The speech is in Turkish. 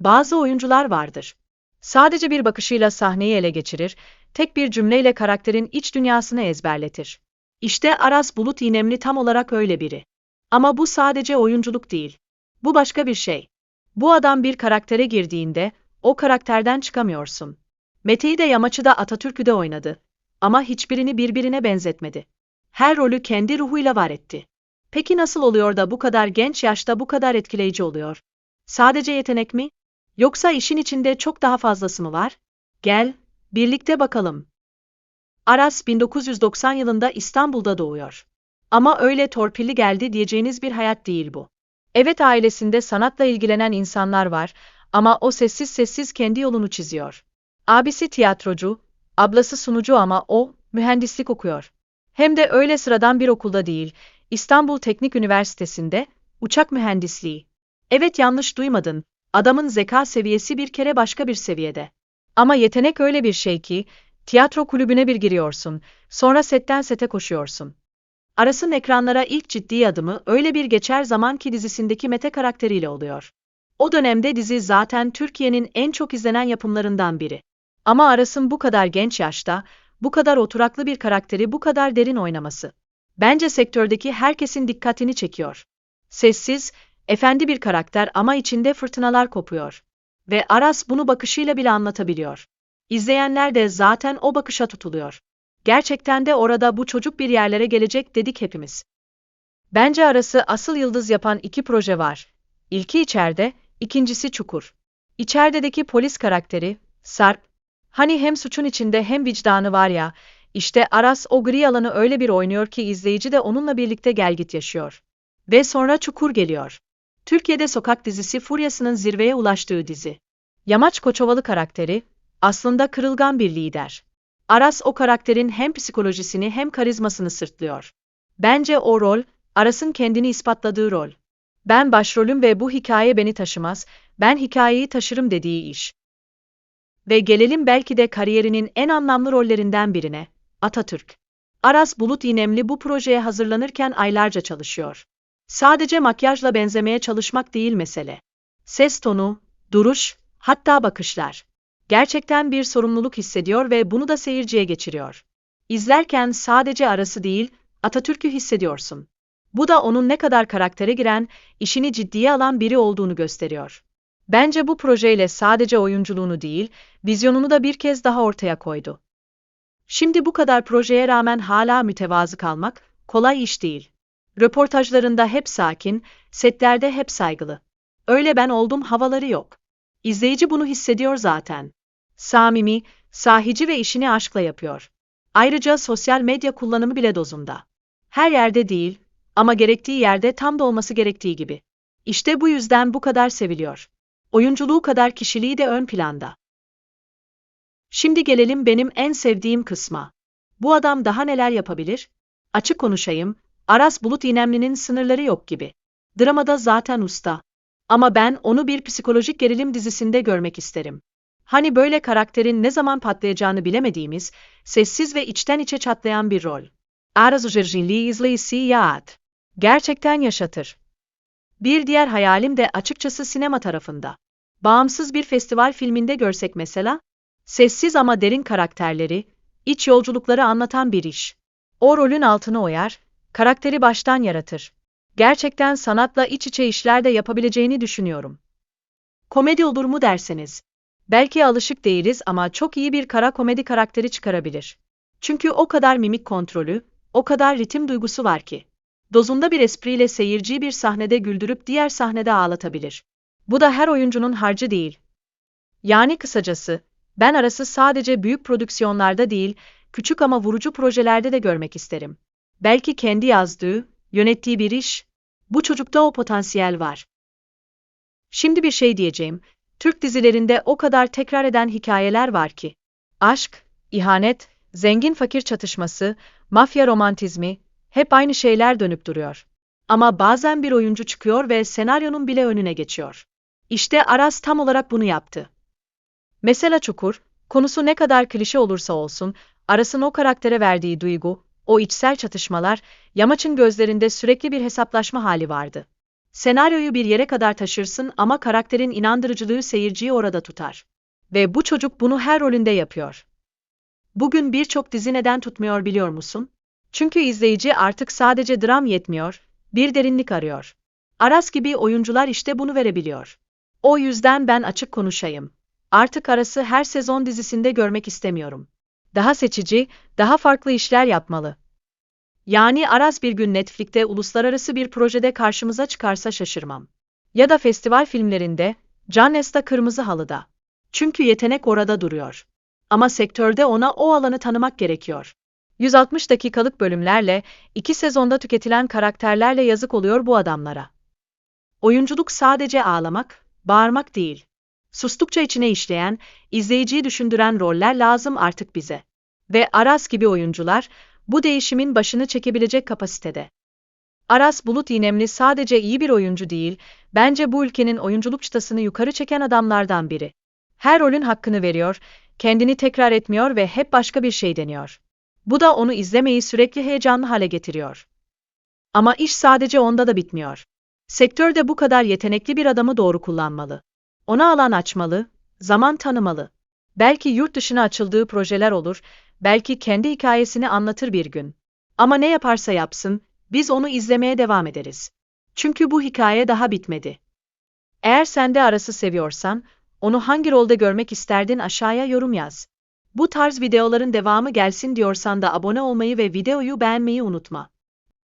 Bazı oyuncular vardır. Sadece bir bakışıyla sahneyi ele geçirir, tek bir cümleyle karakterin iç dünyasını ezberletir. İşte Aras Bulut İynemli tam olarak öyle biri. Ama bu sadece oyunculuk değil. Bu başka bir şey. Bu adam bir karaktere girdiğinde, o karakterden çıkamıyorsun. Mete'yi de Yamaç'ı da Atatürk'ü de oynadı. Ama hiçbirini birbirine benzetmedi. Her rolü kendi ruhuyla var etti. Peki nasıl oluyor da bu kadar genç yaşta bu kadar etkileyici oluyor? Sadece yetenek mi? Yoksa işin içinde çok daha fazlası mı var? Gel, birlikte bakalım. Aras 1990 yılında İstanbul'da doğuyor. Ama öyle torpilli geldi diyeceğiniz bir hayat değil bu. Evet ailesinde sanatla ilgilenen insanlar var ama o sessiz sessiz kendi yolunu çiziyor. Abisi tiyatrocu, ablası sunucu ama o mühendislik okuyor. Hem de öyle sıradan bir okulda değil, İstanbul Teknik Üniversitesi'nde uçak mühendisliği. Evet yanlış duymadın. Adamın zeka seviyesi bir kere başka bir seviyede. Ama yetenek öyle bir şey ki, tiyatro kulübüne bir giriyorsun, sonra setten sete koşuyorsun. Aras'ın ekranlara ilk ciddi adımı öyle bir geçer zaman ki dizisindeki Mete karakteriyle oluyor. O dönemde dizi zaten Türkiye'nin en çok izlenen yapımlarından biri. Ama Aras'ın bu kadar genç yaşta, bu kadar oturaklı bir karakteri bu kadar derin oynaması. Bence sektördeki herkesin dikkatini çekiyor. Sessiz, efendi bir karakter ama içinde fırtınalar kopuyor. Ve Aras bunu bakışıyla bile anlatabiliyor. İzleyenler de zaten o bakışa tutuluyor. Gerçekten de orada bu çocuk bir yerlere gelecek dedik hepimiz. Bence arası asıl yıldız yapan iki proje var. İlki içeride, ikincisi çukur. İçerideki polis karakteri, Sarp, hani hem suçun içinde hem vicdanı var ya, işte Aras o gri alanı öyle bir oynuyor ki izleyici de onunla birlikte gelgit yaşıyor. Ve sonra çukur geliyor. Türkiye'de sokak dizisi furyasının zirveye ulaştığı dizi. Yamaç Koçovalı karakteri, aslında kırılgan bir lider. Aras o karakterin hem psikolojisini hem karizmasını sırtlıyor. Bence o rol, Aras'ın kendini ispatladığı rol. Ben başrolüm ve bu hikaye beni taşımaz, ben hikayeyi taşırım dediği iş. Ve gelelim belki de kariyerinin en anlamlı rollerinden birine, Atatürk. Aras Bulut İynemli bu projeye hazırlanırken aylarca çalışıyor. Sadece makyajla benzemeye çalışmak değil mesele. Ses tonu, duruş, hatta bakışlar. Gerçekten bir sorumluluk hissediyor ve bunu da seyirciye geçiriyor. İzlerken sadece arası değil, Atatürk'ü hissediyorsun. Bu da onun ne kadar karaktere giren, işini ciddiye alan biri olduğunu gösteriyor. Bence bu projeyle sadece oyunculuğunu değil, vizyonunu da bir kez daha ortaya koydu. Şimdi bu kadar projeye rağmen hala mütevazı kalmak kolay iş değil. Röportajlarında hep sakin, setlerde hep saygılı. Öyle ben oldum havaları yok. İzleyici bunu hissediyor zaten. Samimi, sahici ve işini aşkla yapıyor. Ayrıca sosyal medya kullanımı bile dozunda. Her yerde değil ama gerektiği yerde tam da olması gerektiği gibi. İşte bu yüzden bu kadar seviliyor. Oyunculuğu kadar kişiliği de ön planda. Şimdi gelelim benim en sevdiğim kısma. Bu adam daha neler yapabilir? Açık konuşayım, Aras Bulut İynemli'nin sınırları yok gibi. Dramada zaten usta. Ama ben onu bir psikolojik gerilim dizisinde görmek isterim. Hani böyle karakterin ne zaman patlayacağını bilemediğimiz, sessiz ve içten içe çatlayan bir rol. Aras Ujerjinliği izleyisi yaat. Gerçekten yaşatır. Bir diğer hayalim de açıkçası sinema tarafında. Bağımsız bir festival filminde görsek mesela, sessiz ama derin karakterleri, iç yolculukları anlatan bir iş. O rolün altını oyar, karakteri baştan yaratır. Gerçekten sanatla iç içe işler de yapabileceğini düşünüyorum. Komedi olur mu derseniz. Belki alışık değiliz ama çok iyi bir kara komedi karakteri çıkarabilir. Çünkü o kadar mimik kontrolü, o kadar ritim duygusu var ki. Dozunda bir espriyle seyirciyi bir sahnede güldürüp diğer sahnede ağlatabilir. Bu da her oyuncunun harcı değil. Yani kısacası, ben arası sadece büyük prodüksiyonlarda değil, küçük ama vurucu projelerde de görmek isterim. Belki kendi yazdığı, yönettiği bir iş, bu çocukta o potansiyel var. Şimdi bir şey diyeceğim, Türk dizilerinde o kadar tekrar eden hikayeler var ki. Aşk, ihanet, zengin fakir çatışması, mafya romantizmi, hep aynı şeyler dönüp duruyor. Ama bazen bir oyuncu çıkıyor ve senaryonun bile önüne geçiyor. İşte Aras tam olarak bunu yaptı. Mesela Çukur, konusu ne kadar klişe olursa olsun, Aras'ın o karaktere verdiği duygu, o içsel çatışmalar, Yamaç'ın gözlerinde sürekli bir hesaplaşma hali vardı. Senaryoyu bir yere kadar taşırsın ama karakterin inandırıcılığı seyirciyi orada tutar. Ve bu çocuk bunu her rolünde yapıyor. Bugün birçok dizi neden tutmuyor biliyor musun? Çünkü izleyici artık sadece dram yetmiyor, bir derinlik arıyor. Aras gibi oyuncular işte bunu verebiliyor. O yüzden ben açık konuşayım. Artık Aras'ı her sezon dizisinde görmek istemiyorum. Daha seçici, daha farklı işler yapmalı. Yani Aras bir gün Netflix'te uluslararası bir projede karşımıza çıkarsa şaşırmam. Ya da festival filmlerinde, Cannes'ta Kırmızı Halı'da. Çünkü yetenek orada duruyor. Ama sektörde ona o alanı tanımak gerekiyor. 160 dakikalık bölümlerle, iki sezonda tüketilen karakterlerle yazık oluyor bu adamlara. Oyunculuk sadece ağlamak, bağırmak değil. Sustukça içine işleyen, izleyiciyi düşündüren roller lazım artık bize. Ve Aras gibi oyuncular, bu değişimin başını çekebilecek kapasitede. Aras Bulut İynemli sadece iyi bir oyuncu değil, bence bu ülkenin oyunculuk çıtasını yukarı çeken adamlardan biri. Her rolün hakkını veriyor, kendini tekrar etmiyor ve hep başka bir şey deniyor. Bu da onu izlemeyi sürekli heyecanlı hale getiriyor. Ama iş sadece onda da bitmiyor. Sektörde bu kadar yetenekli bir adamı doğru kullanmalı. Ona alan açmalı, zaman tanımalı. Belki yurt dışına açıldığı projeler olur, belki kendi hikayesini anlatır bir gün. Ama ne yaparsa yapsın, biz onu izlemeye devam ederiz. Çünkü bu hikaye daha bitmedi. Eğer sen de Aras'ı seviyorsan, onu hangi rolde görmek isterdin aşağıya yorum yaz. Bu tarz videoların devamı gelsin diyorsan da abone olmayı ve videoyu beğenmeyi unutma.